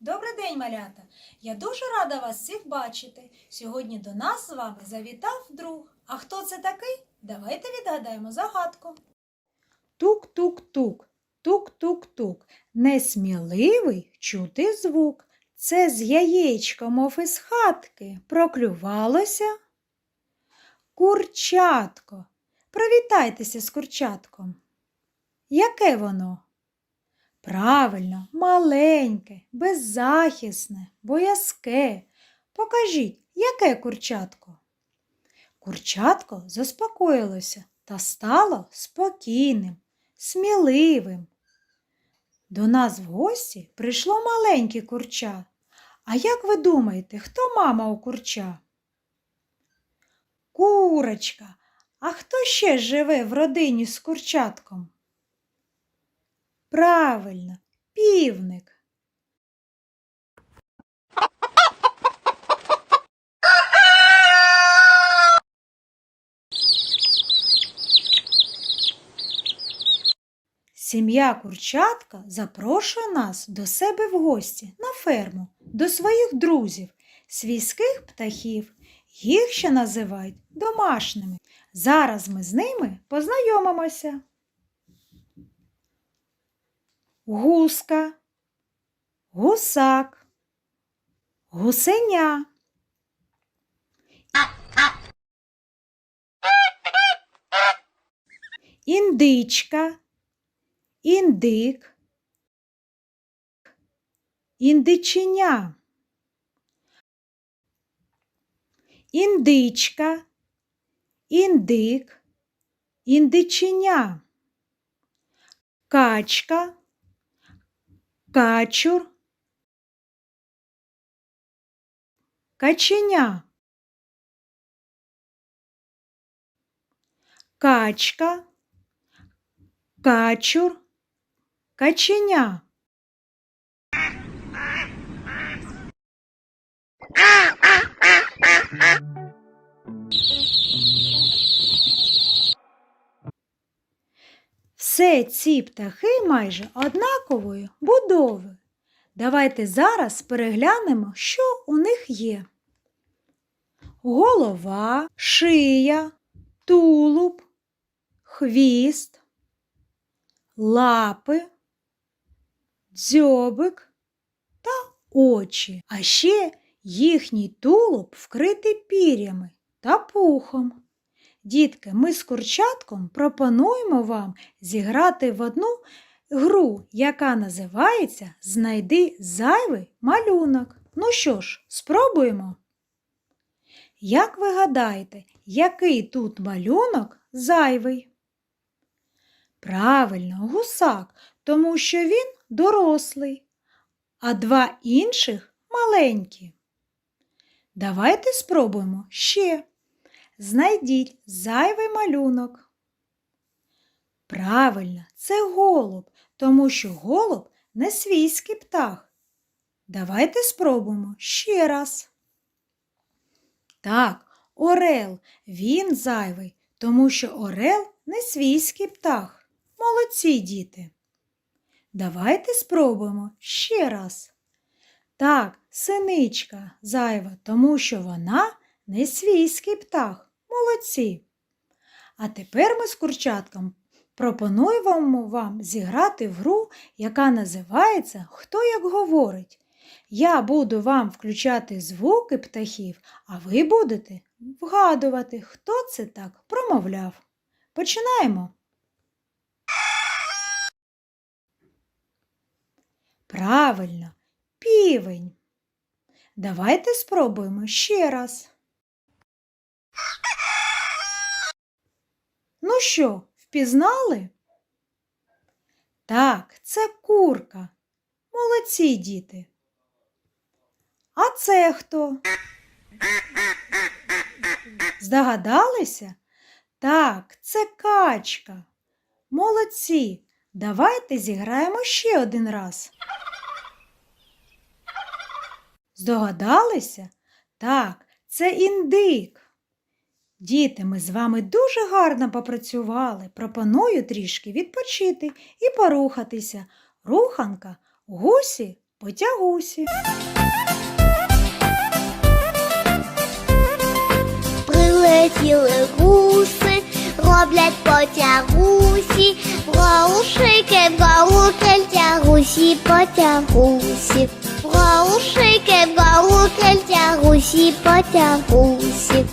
Добрий день, малята! Я дуже рада вас всіх бачити. Сьогодні до нас з вами завітав друг. А хто це такий? Давайте відгадаємо загадку. Тук-тук-тук, тук-тук-тук. Несміливий чути звук. Це з яєчка, мов із хатки, проклювалося. Курчатко. Привітайтеся з курчатком. Яке воно? Правильно, маленьке, беззахисне, боязке. Покажіть, яке курчатко? Курчатко заспокоїлося та стало спокійним, сміливим. До нас в гості прийшло маленьке курча. А як ви думаєте, хто мама у курча? Курочка. А хто ще живе в родині з курчатком? Правильно, півник. Сім'я Курчатка запрошує нас до себе в гості на ферму, до своїх друзів, свійських птахів. Їх ще називають домашніми. Зараз ми з ними познайомимося. Гуска, гусак, гусеня. Індичка, індик, індиченя, індичка, індик, індиченя, качка, качур, каченя, качка, качур, каченя. Все ці птахи майже однакової будови. Давайте зараз переглянемо, що у них є. Голова, шия, тулуб, хвіст, лапи, дзьобик та очі. А ще їхній тулуб вкритий пір'ями та пухом. Дітки, ми з курчатком пропонуємо вам зіграти в одну гру, яка називається Знайди зайвий малюнок. Ну що ж, спробуємо. Як ви гадаєте, який тут малюнок зайвий? Правильно, гусак, тому що він дорослий, а два інших маленькі. Давайте спробуємо ще. Знайдіть зайвий малюнок. Правильно, це голуб, тому що голуб не свійський птах. Давайте спробуємо ще раз. Так, орел, він зайвий, тому що орел не свійський птах. Молодці діти. Давайте спробуємо ще раз. Так, синичка зайва, тому що вона не свійський птах. Молодці. А тепер ми з курчатком пропонуємо вам зіграти в гру, яка називається Хто як говорить. Я буду вам включати звуки птахів, а ви будете вгадувати, хто це так промовляв. Починаємо. Правильно, півень. Давайте спробуємо ще раз. Ну що, впізнали? Так, це курка. Молодці діти. А це хто? Здогадалися? Так, це качка. Молодці. Давайте зіграємо ще один раз. Здогадалися? Так, це індик. Діти, ми з вами дуже гарно попрацювали. Пропоную трішки відпочити і порухатися. Руханка, гусі потягусі. Прилетіли гуси, роблять потягусі, Гоушики, гоу тягусі, потягусі, Гоушики, гоу тягусі, потягусі.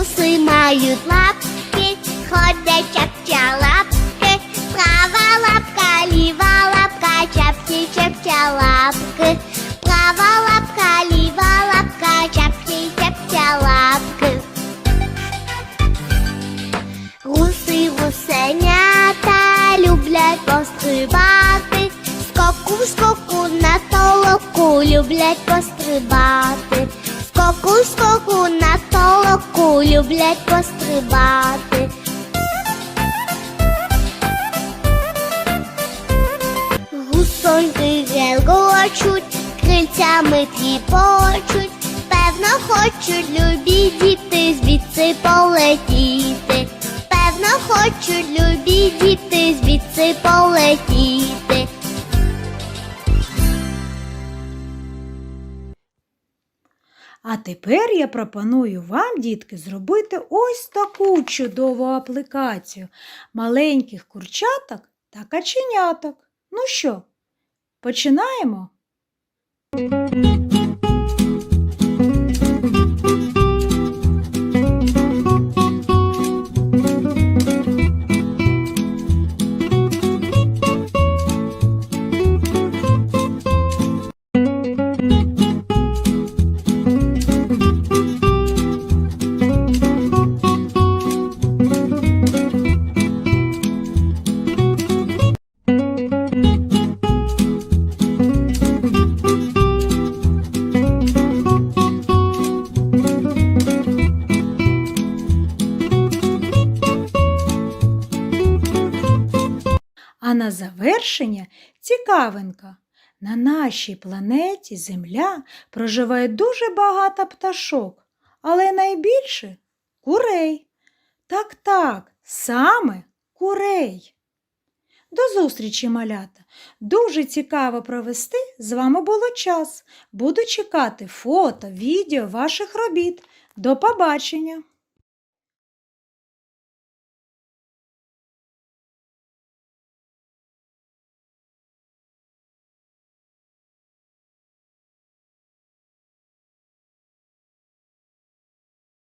Гуси мають лапки, ходять чапча лапки, права лапка, ліва лапка, чапці чапча лапки, права лапка, ліва лапка, чапці чапча лапки. Гуси гусенята люблять пострибати, скоку скоку на толоку люблять пострибати, скоку скоку на толоку люблять пострибати. Гусоньки гелгочуть, крильцями тріпочуть, певно хочуть любі діти звідси полетіти. Певно хочуть любі діти звідси полетіти. А тепер я пропоную вам, дітки, зробити ось таку чудову аплікацію маленьких курчаток та каченяток. Ну що, починаємо? На завершення цікавинка. На нашій планеті Земля проживає дуже багато пташок, але найбільше курей. Так, так, саме курей. До зустрічі, малята! Дуже цікаво провести з вами було час. Буду чекати фото, відео ваших робіт. До побачення!